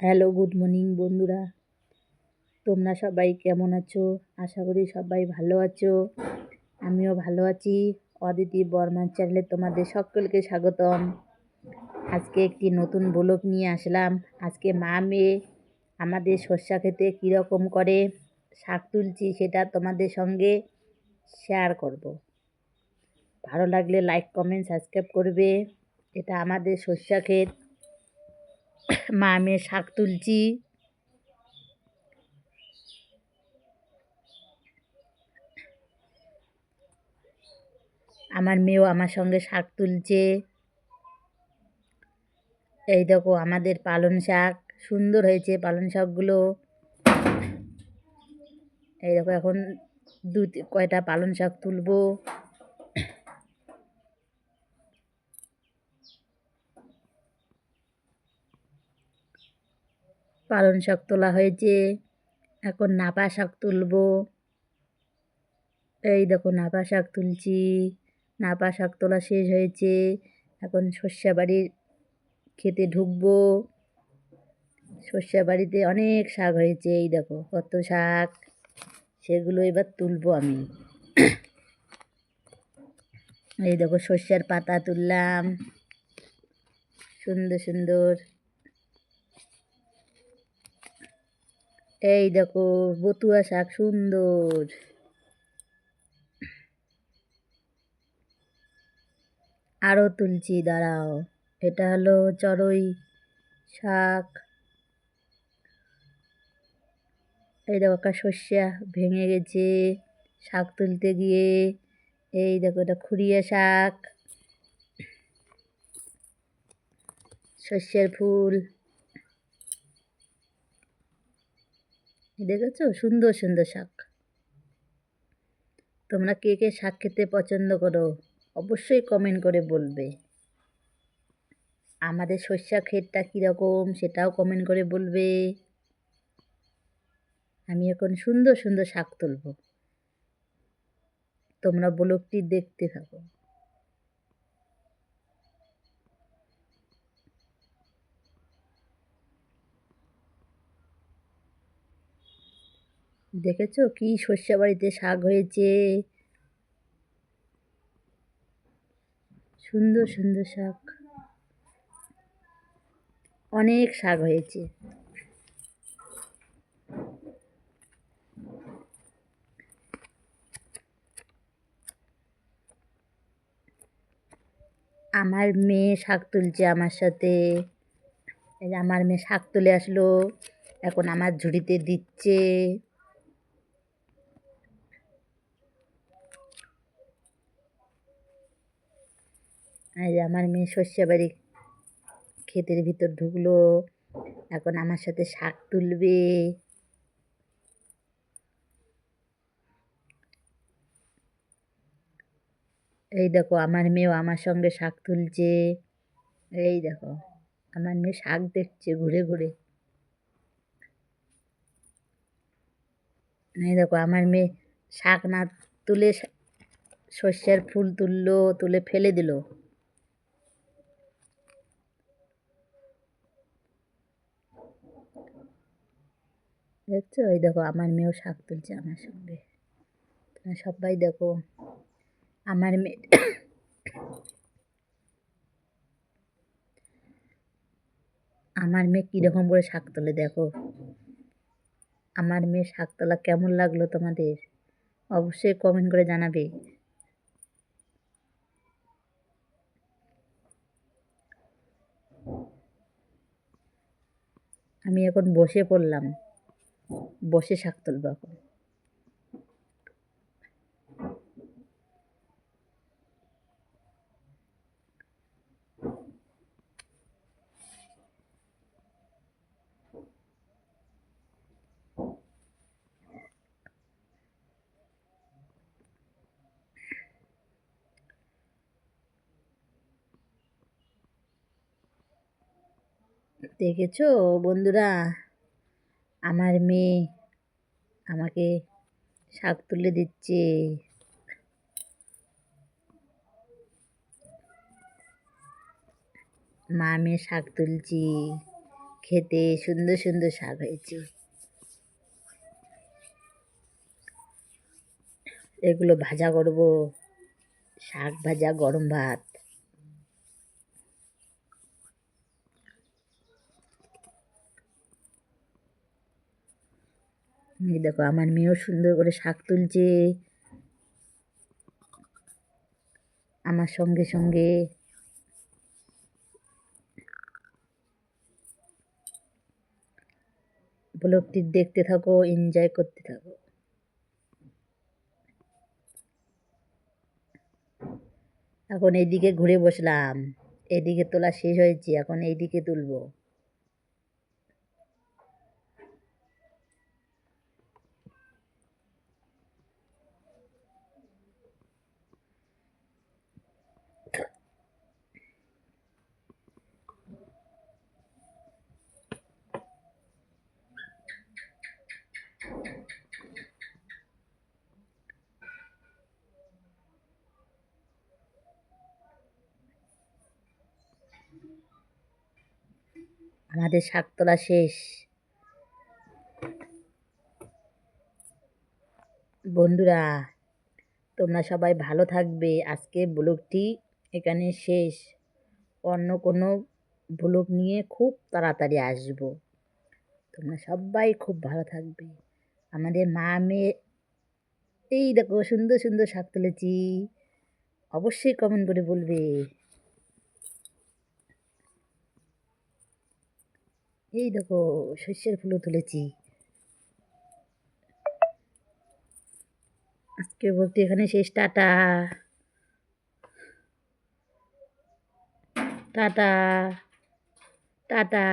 Hello good morning বন্ধুরা। তোমরা সবাই কেমন আছো? আশা করি সবাই ভালো আছো। আমিও ভালো আছি। অদিতি বর্মার চ্যানেলে তোমাদের সকলকে স্বাগতম। আজকে একটি নতুন ব্লগ নিয়ে আসলাম। আজকে মা মেয়ে আমাদের সর্ষা খেতে কীরকম করে শাক তুলছি সেটা তোমাদের সঙ্গে শেয়ার করব। ভালো লাগলে লাইক কমেন্ট সাবস্ক্রাইব করবে। এটা আমাদের সর্ষা ক্ষেত। মা মেয়ে শাক তুলছি। আমার মেয়েও আমার সঙ্গে শাক তুলছে। এই দেখো আমাদের পালন শাক, সুন্দর হয়েছে পালন শাকগুলো। এই দেখো এখন দু কয়টা পালন শাক তুলবো। পালন শাক তোলা হয়েছে। এখন নাপা শাক তুলবো। এই দেখো নাপা শাক তুলছি। নাপা শাক তোলা শেষ হয়েছে। এখন সর্ষা বাড়ির খেতে ঢুকবো। সর্ষা বাড়িতে অনেক শাক হয়েছে, এই দেখো কত শাক। সেগুলো এবার তুলবো আমি। এই দেখো সর্ষের পাতা তুললাম। সুন্দর সুন্দর। এই দেখো, বতুয়া শাক, সুন্দর। আরও তুলছি, দাঁড়াও। এটা হলো চড়ই শাক। এই দেখো, একটা শস্যা ভেঙে গেছে শাক তুলতে গিয়ে। এই দেখো, এটা খুরিয়া শাক। শস্যের ফুল। দেখেছ? সুন্দর সুন্দর শাক। তোমরা কে কে শাক খেতে পছন্দ করো, অবশ্যই কমেন্ট করে বলবে। আমাদের সর্ষা ক্ষেতটা কীরকম সেটাও কমেন্ট করে বলবে। আমি এখন সুন্দর সুন্দর শাক তুলব। তোমরা ব্লগটি দেখতে থাকো। দেখেছ? কি সর্ষে বাড়িতে শাক হয়েছে? সুন্দর সুন্দর শাক। অনেক শাক হয়েছে। আমার মেয়ে শাক তুলছে আমার সাথে। আমার মেয়ে শাক তুলে আসলো। এখন আমার ঝুড়িতে দিচ্ছে। এই যে আমার মেয়ে শস্য বাড়ি ক্ষেতের ভিতর ঢুকলো। এখন আমার সাথে শাক তুলবে। এই দেখো, আমার মেয়েও আমার সঙ্গে শাক তুলছে। এই দেখো, আমার মেয়ে শাক দেখছে ঘুরে ঘুরে। এই দেখো, আমার মেয়ে শাক না তুলে সর্ষের ফুল তুললো, তুলে ফেলে দিল। দেখছ ওই দেখো আমার মেয়েও শাক তুলছে আমার সঙ্গে। তোমরা সবাই দেখো, আমার মেয়ে আমার মেয়ে কীরকম করে শাক তোলে দেখো। আমার মেয়ে শাক তোলা কেমন লাগল তোমাদের? অবশ্যই কমেন্ট করে জানাবে। আমি এখন বসে পড়লাম। বসে শাক তুলবো দেখেছ বন্ধুরা? আমার মেয়ে আমাকে শাক তুলে দিচ্ছে। মা মেয়ে শাক তুলছি। খেতে সুন্দর সুন্দর শাক হয়েছে। এগুলো ভাজা করব। শাক ভাজা, গরম ভাত। এই দেখো, আমার মেয়েও সুন্দর করে শাক তুলছে। আমার সঙ্গে সঙ্গে ব্লগটি দেখতে থাকো এনজয় করতে থাকো। এখন এইদিকে ঘুরে বসলাম এদিকে তোলা শেষ হয়েছে, এখন এইদিকে তুলবো। আমাদের শাক তোলা শেষ। বন্ধুরা, তোমরা সবাই ভালো থাকবে। আজকে ব্লগটি এখানে শেষ। অন্য কোনো ব্লগ নিয়ে খুব তাড়াতাড়ি আসব। তোমরা সবাই খুব ভালো থাকবে। আমাদের মা মেয়ে, এই দেখো সুন্দর সুন্দর শাক তুলেছি। অবশ্যই কমেন্ট করে বলবে। এই দেখো শস্যের ফুলও তুলেছি। আজকে বলতে এখানে শেষ টাটা। টাটা। টাটা।